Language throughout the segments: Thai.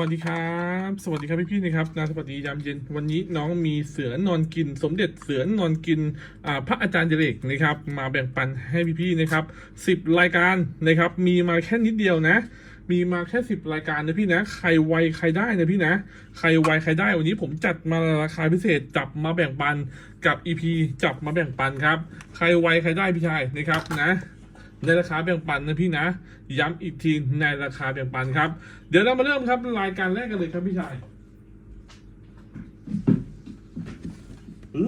สวัสดีครับ สวัสดีครับพี่ๆนะครับนาสวัสดียามเย็น วันนี้น้องมีเสือนอนกิน สมเด็จเสือนอนกินพระอาจารย์เจเรกนะครับ มาแบ่งปันให้พี่ๆนะครับสิบรายการนะครับ มีมาแค่นิดเดียวนะ มีมาแค่สิบรายการนะพี่นะ ใครไวใครได้นะพี่นะ ใครไวใครได้วันนี้ผมจัดมาราคาพิเศษจับมาแบ่งปันกับ EP จับมาแบ่งปันครับ ใครไวใครได้พี่ชายนะครับนะ ในราคาแบ่งปันนะพี่นะ ย้ำอีกทีในราคาแบ่งปันครับ เดี๋ยวเรามาเริ่มครับรายการแรกกันเลยครับพี่ชาย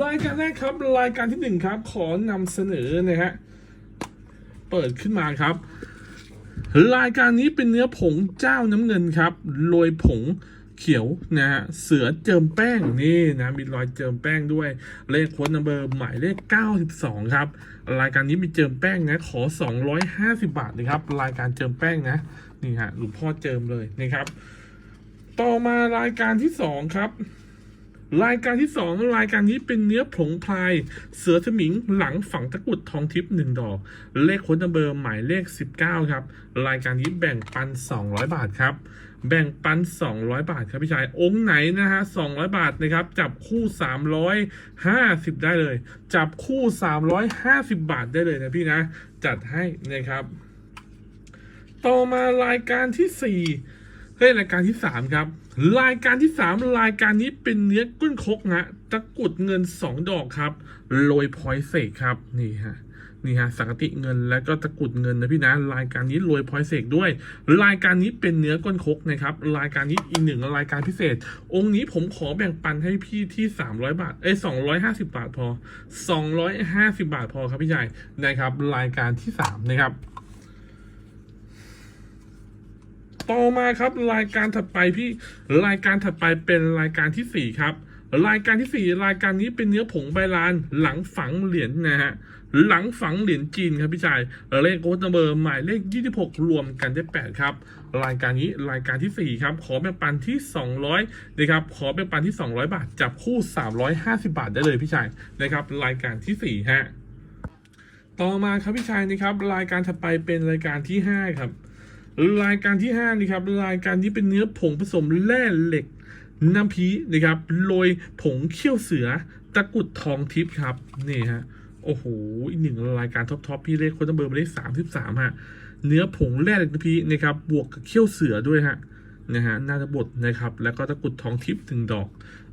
รายการแรกครับรายการที่หนึ่งครับ ขอนำเสนอนะฮะเปิดขึ้นมาครับ รายการนี้เป็นเนื้อผงเจ้าน้ำเงินครับโรยผง เขียวนะฮะเสือเจิมแป้งนี่นะมีรอยเจิมแป้งด้วยเลขโค้ดนัมเบอร์หมายเลข 92 ครับ รายการนี้มีเจิมแป้งนะขอ 250 บาทนะครับ รายการเจิมแป้งนะนี่ฮะหลวงพ่อเจิมเลยนะครับ ต่อมารายการที่สองครับรายการที่สองรายการนี้เป็นเนื้อผงพลาย เสือสมิงหลังฝังตะกุดทองทิพย์หนึ่งดอก เลขโค้ดนัมเบอร์หมายเลข 19 ครับ รายการนี้แบ่งปัน 200 บาทครับ แบ่งปัน 200 บาทครับพี่ชาย องค์ไหนนะฮะ 200 บาทนะครับ จับคู่ 350 ได้เลย จับคู่ 350 บาทได้เลยนะพี่นะ จัดให้นะครับ ต่อมารายการที่ 4เฮ้ยรายการที่ 3 ครับ รายการที่ 3 รายการนี้เป็นเนื้อกุ้นคกนะตะกุดเงิน 2 ดอกครับ โรยพอยเสกครับ นี่ฮะ นี่ฮะสังกติเงินแล้วก็ตะกุดเงินนะพี่นะรายการนี้โรยพอยเสกด้วยรายการนี้เป็นเนื้อก้นคกนะครับรายการนี้อีกหนึ่งรายการพิเศษ องค์นี้ผมขอแบ่งปันให้พี่ที่ 300 บาทเอ้ย250 บาทพอ 250 บาทพอครับพี่ใหญ่นะครับรายการที่ 3 นะครับต่อมาครับรายการถัดไปพี่รายการถัดไปเป็นรายการที่สี่ครับ รายการที่สี่รายการนี้เป็นเนื้อผงใบลาน หลังฝังเหรียญนะฮะหลังฝังเหรียญจีนครับพี่ชายเลขโค้ดเบอร์หมายเลข 26 รวมกันได้8ครับรายการนี้รายการที่สี่ครับ ขอแบ่งปันที่ 200นะครับขอแบ่งปันที่ 200 บาท จับคู่ 350 บาทได้เลยพี่ชายนะครับ รายการที่สี่ฮะต่อมาครับพี่ชายนะครับ รายการถัดไปเป็นรายการที่ห้าครับ รายการที่5นี่ครับรายการที่เป็นเนื้อผงผสมแร่เหล็ก น้ำพีนะครับโรยผงเขี้ยวเสือตะกุดทองทิพย์ครับนี่ฮะโอ้โหอีกหนึ่งรายการท็อปทอปพี่เลขโค้ดเบอร์มาได้สามสิบสามฮะเนื้อผงแร่เหล็กน้ำพีนะครับบวกกับเขี้ยวเสือด้วยฮะนะฮะนาฏบทนะครับแล้วก็ตะกุดทองทิพย์ถึงดอก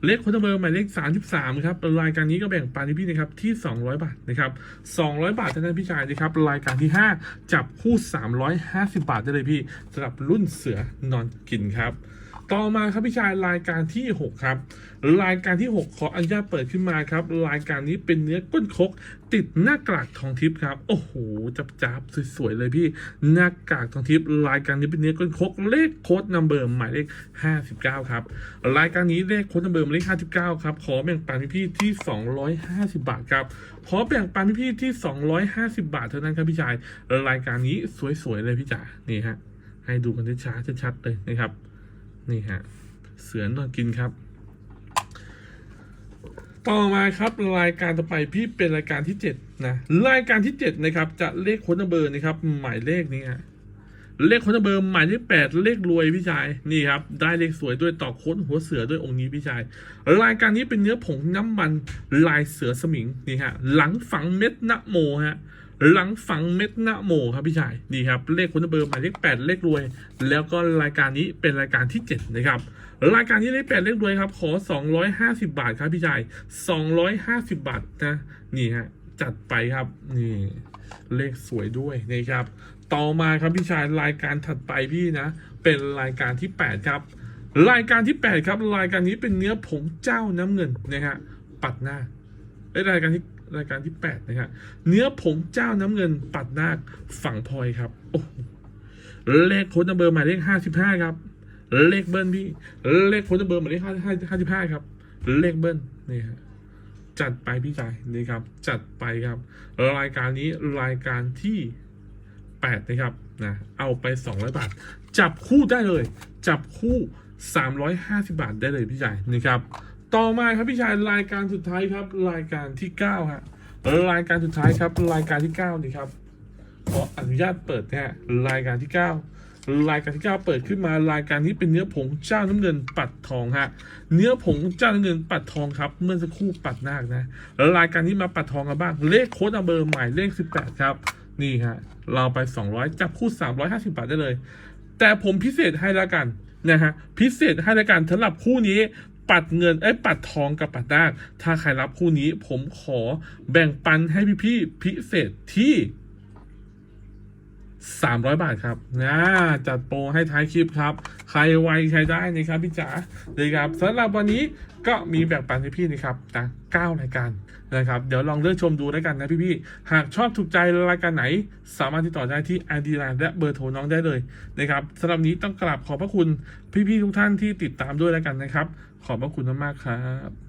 เลขโค้ดเบอร์หมายเลข 33ครับรายการนี้ก็แบ่งปันให้พี่นะครับที่ 200 บาทนะครับ200 บาทเท่านั้นพี่ชายนะครับรายการที่ 5 จับคู่ 350 บาทได้เลยพี่สำหรับรุ่นเสือนอนกินครับ ต่อมาครับพี่ชายรายการที่ 6 ครับ รายการที่ 6 ขออนุญาตเปิดขึ้นมาครับ รายการนี้เป็นเนื้อก้นคก ติดหน้ากากทองทิพย์ครับ โอ้โหจับจับสวยๆเลยพี่หน้ากากทองทิพย์รายการนี้เป็นเนื้อก้นคก เลขโค้ดนัมเบอร์หมายเลข 59 ครับ รายการนี้เลขโค้ดนัมเบอร์หมายเลข 59 ครับ ขอแบ่งปันพี่ๆที่ 250 บาทครับขอแบ่งปันพี่ๆที่ 250 บาทเท่านั้นครับพี่ชาย รายการนี้สวยๆเลยพี่จ๋านี่ฮะให้ดูกันช้าๆชัดๆเลยนะครับ นี่ฮะเสือนอนกินครับ ต่อมาครับรายการต่อไปพี่เป็นรายการที่7นะรายการที่7นะครับ จะเลขค้นเบอร์นะครับ หมายเลขนี้ฮะเลขค้นเบอร์หมายเลขแปดเลขรวยพี่ชายนี่ครับ ได้เลขสวยด้วยต่อค้ดหัวเสือด้วยองค์นี้พี่ชายรายการนี้เป็นเนื้อผงน้ำมันลายเสือสมิงนี่ฮะหลังฝังเม็ดนโมฮะ หลังฝังเม็ดนะโมครับพี่ชายนี่ครับเลขคุณเบอร์หมายเลขแปดเลขรวย แล้วก็รายการนี้เป็นรายการที่เจ็ดนะครับรายการที่เลขแปดเลขรวยครับขอ250บาทครับพี่ชาย250บาทนะนี่ฮะจัดไปครับนี่เลขสวยด้วยนะครับ ต่อมาครับพี่ชายรายการถัดไปพี่นะ เป็นรายการที่ 8 ครับ รายการที่ 8 ครับ รายการนี้เป็นเนื้อผงเจ้าน้ำเงินนะฮะปัดหน้าเอ้ยรายการที่ รายการที่ 8 นะครับเนื้อผงเจ้าน้ำเงินปัดน้าฝั่งพลอยครับโอ้เลขโค้ดนัมเบอร์หมายเลข 55 ครับ เลขเบิ้ลพี่ เลขโค้ดนัมเบอร์หมายเลข55ครับ เลขเบิ้ลนี่ฮะจัดไปพี่ชายนี่ครับ จัดไปครับ รายการนี้รายการที่แปดนะครับนะเอาไปสองร้อยบาท จับคู่ได้เลย จับคู่สามร้อยห้าสิบาทได้เลยพี่ชายนะครับ ต่อมาครับพี่ชายรายการสุดท้ายครับ รายการที่เก้าฮะรายการสุดท้ายครับ รายการที่เก้านี่ครับขออนุญาตเปิดนะฮะรายการที่เก้ารายการที่เก้าเปิดขึ้นมารายการนี้เป็นเนื้อผงเจ้าน้ำเงินปัดทองฮะเนื้อผงเจ้าน้ำเงินปัดทองครับ เมื่อสักครู่ปัดนาคนะแล้วรายการนี้มาปัดทองกันบ้าง เลขโค้ดเบอร์หมายเลข 18 ครับ นี่ฮะเราไป 200 จับคู่ 350 บาทได้เลย แต่ผมพิเศษให้ละกันนะฮะพิเศษให้ละกันสำหรับคู่นี้ ปัดเงินไอ้ปัดทองกับปัดด้างถ้าใครรับคู่นี้ผมขอแบ่งปันให้พี่ๆพิเศษที่ 300 บาทครับนะจัดโปรให้ท้ายคลิปครับ ใครไวใครได้นะครับพี่จ๋าเลยครับสำหรับวันนี้ก็มีแบ่งปันให้พี่นะครับนะ9รายการนะครับ เดี๋ยวลองเลือกชมดูแล้วกันนะพี่ๆหากชอบถูกใจรายการไหน สามารถติดต่อได้ที่ ID Line และเบอร์โทรน้องได้เลยนะครับสำหรับนี้ต้องกราบขอบพระคุณพี่ๆทุกท่านที่ติดตามด้วยแล้วกันนะครับ ขอบพระคุณมากๆครับ